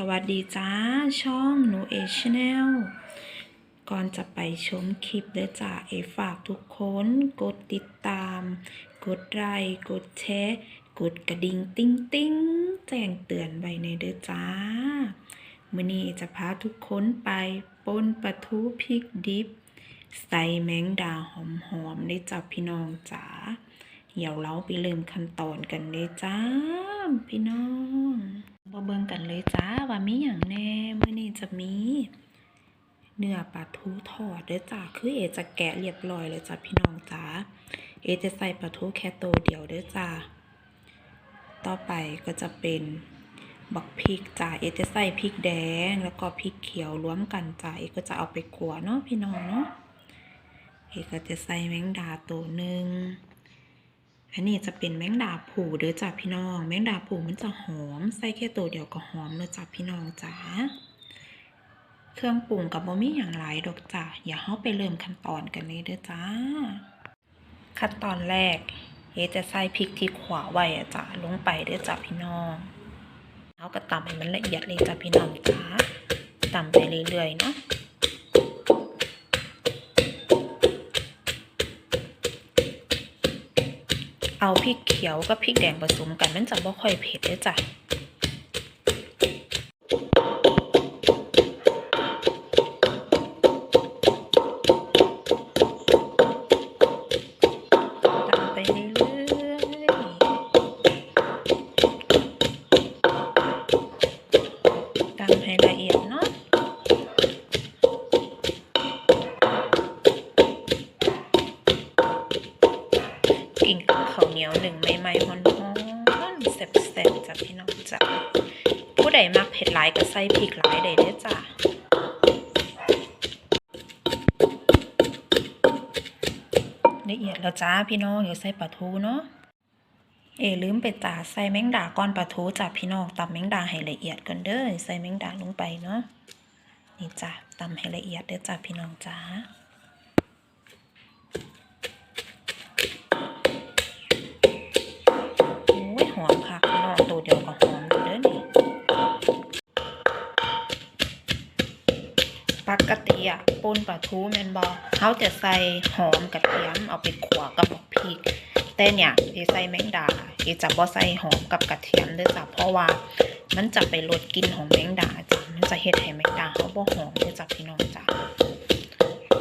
สวัสดีจ้า ช่องหนูเอชแนลก่อนจะไปชมคลิปเด้อจ้าเอฝากทุกคนกดติดตาม กดไลค์กดแชร์กดกระดิ่งติ้งติ้งแจ้งเตือนไว้ในเด้อจ้ามื้อนี้จะพาทุกคนไปปนปลาทูพริกดิบ ใส่แมงดาหอมๆได้จับพี่น้องจ๋าเดี๋ยวเราไปเริ่มขั้นตอนกันเลยจ้า พี่น้อง มาเบิ่งกันเลยจ้าว่ามีอย่างแน่เมื่อนี้จะมีเนื้อปลาทูทอดเด้อจ้าคือเอจะแกะเรียบร้อยเลยจ้าพี่น้องจ้าเอจะใส่ปลาทูแค่ตัวเดียวเด้อจ้าต่อไปก็จะเป็นบักพริกจ้าเอจะใส่พริกแดงแล้วก็พริกเขียวรวมกันจ้าเอก็จะเอาไปขัวเนาะพี่น้องเนาะเอก็จะใส่แมงดาตัวหนึ่ง อันนี้จะเป็นแมงดาผูเด้อจ้ะพี่น้อง แมงดาผูมันจะหอมใส่แค่ตัวเดียวก็หอมเลยจ้ะพี่น้องจ้าเครื่องปรุงกับบ่มีอย่างหลายดอกจ้ะอย่าเฮาไปเริ่มขั้นตอนกันเลยเด้อจ้า ขั้นตอนแรกเอจะใส่พริกที่ขวาไว้อะจ้ะลงไปเด้อจ้ะพี่น้องเอาก็ตำให้มันละเอียดเลยจ้ะพี่น้องจ้าตำไปเรื่อยๆเนาะ เอาพริกเขียวกับพริกแดงผสมกันมันจะบ่ค่อยเผ็ดเลยจ้ะ ข้าวเหนียวหนึ่งไม่ไม่ๆมันฮ้อนๆแซ่บๆจ้ะพี่น้องจ้ะผู้ใดมักเผ็ดหลายก็ใส่พริกหลายได้เด้อจ้ะละเอียดแล้วจ้าพี่น้องอย่าใส่ปลาทูเนาะเอลืมไปจ้าใส่แมงดาก้อนปลาทูจ้ะพี่น้องตำแมงดาให้ละเอียดก่อนเด้อใส่แมงดาลงไปเนาะนี่จ้ะตำให้ละเอียดเด้อจ้ะพี่น้องจ้า ปกติอะป่นปลาทูแมนบ่เขาจะใส่หอมกระเทียมเอาไปขัวกับบักพริก แต่เนี่ยเอใส่แมงดาเอจะบ่ใส่หอมกับกระเทียมด้อจ้ะเพราะว่ามันจะไปลดกลิ่นของแมงดาจ้ะมันจะเฮ็ดให้แมงดาเขาบ่หอมด้อจ้ะพี่น้องจ้ะ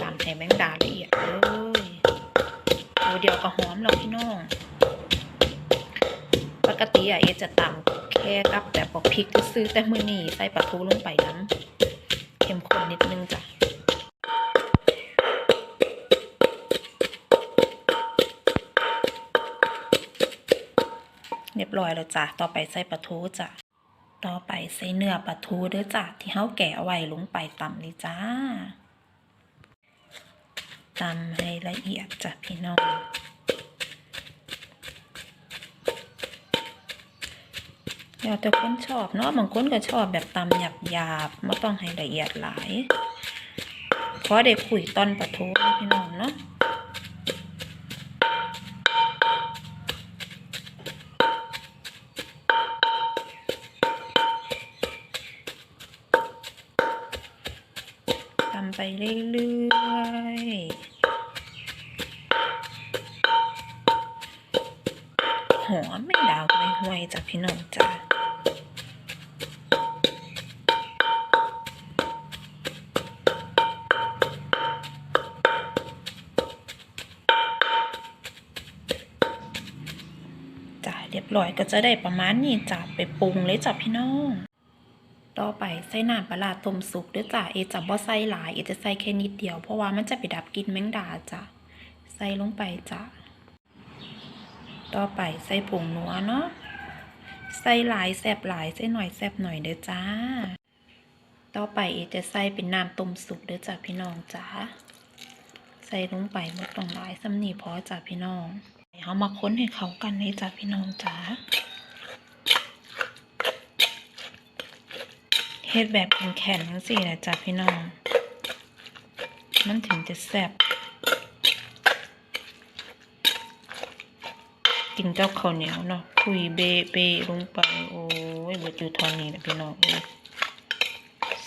ตามให้แมงดาละเอียดเลยตัวเดียวก็หอมแล้วพี่น้องปกติอะเอจะตำแค่กับแต่บอกพริกซื้อแต่มือนี้ใส่ปลาทูลงไปน้ำเข้มข้น นิดนึงจ้ะเรียบร้อยแล้วจ้ะต่อไปใส่ปลาทูจ้ะต่อไปใส่เนื้อปลาทูเด้อจ้ะที่เฮาแกะเอาไว้ลงไปตำเลยจ้าตำให้ละเอียดจ้ะพี่น้อง แล้วแต่คนชอบเนาะบางคนก็ชอบแบบตำหยาบหยาบๆไม่ต้องให้ละเอียดหลายเพราะได้คุยตอนปะทุพี่น้องเนาะตำไปเรื่อยๆหอมไม่ดาวไม่ห่วยจ้ะพี่น้องจ้ะ จ้ะเรียบร้อยก็จะได้ประมาณนี้จ้ะไปปรุงเลยจ้ะพี่น้อง ต่อไปใส่น้ำปลาต้มสุกเด้วยจ้ะเอจะบ่ใส่หลายเอจะใส่แค่นิดเดียว เพราะว่ามันจะไปดับกลิ่นแมงดาจ้ะใส่ลงไปจ้ะต่อไปใส่ผงนัวเนาะใส่หลายแซบหลายใส่หน่อยแซบหน่อยเด้อจ้า ต่อไปเอจะใส่เป็นน้ำต้มสุกเด้อจ้ะพี่น้องจ้าใส่ลงไปหมดตรงหลายสำนีพอจ้ะพี่น้อง เอามาค้นให้เขากันเลยจ้ะพี่น้องจ๋าเฮ็ดแบบแข็งๆจังซี่นะจ้ะพี่น้อง มันถึงจะแซ่บกินเจ้าข้าวเหนียวเนาะคุยเบเบลงไป โอ้ยเบิดอยู่ทอนนี้นะพี่น้อง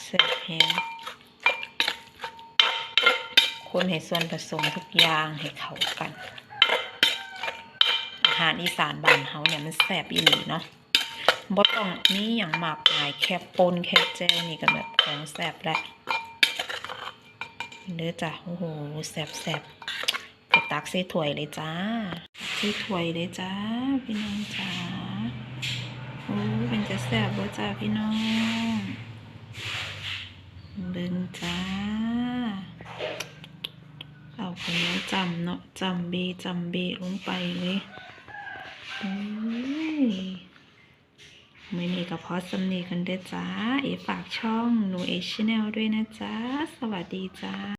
แซ่บแฮงคนให้ส่วนผสมทุกอย่างให้เข้ากัน หารอีสานบ้านเฮาเนี่ยมันแซ่บอีหลีเนาะบ่ต้องมีหยังมากมายแค่ปนแค่แจ่วนี่ก็แบบของแซ่บแหล้วเด้อจ้ะโอ้โหแซ่บแซ่บตักใส่ถ้วยเลยจ้าใส่ถ้วยเลยจ้าพี่น้องจ้าโอ้เป็นจะแซ่บบ่จ้าพี่น้องเบิ่งจ้าเอาคนนี้จำเนาะจำเบจำเบลงไปเลย โอ้ยไม่นี่ก็พอสำนีกันด้อจ้า เอฝากช่องหนูเอชแนลด้วยนะจ้า สวัสดีจ้า